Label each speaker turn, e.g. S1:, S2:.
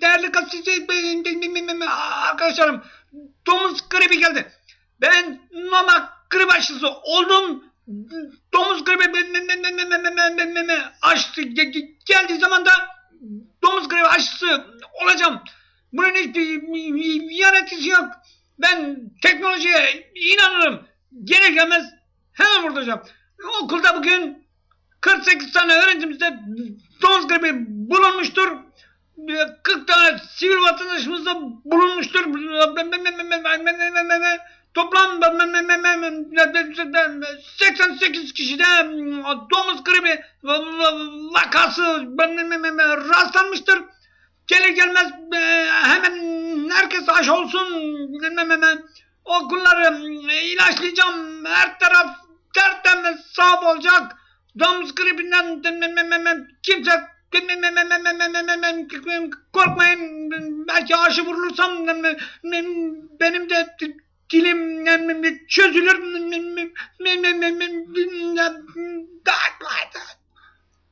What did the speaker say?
S1: Değerli arkadaşlarım domuz gribi geldi. Ben normal grip aşısı oldum. Domuz gribi aşısı geldiği zaman da domuz gribi aşısı olacağım. Bunun hiçbir yanıtısı yok. Ben teknolojiye inanırım. Gene gelmez hemen vuracağım. Okulda bugün 48 tane öğrencimizde domuz gribi bulunmuştur. 40 tane sivil vatandaşımız da bulunmuştur. Toplam 88 kişide domuz gribi vakası rastlanmıştır. Gelir gelmez hemen herkes aşı olsun. Okulları ilaçlayacağım. Her taraf tertemiz sağ olacak. Domuz gribinden kimse korkmayın. Belki aşı vurulursam benim de dilim çözülür.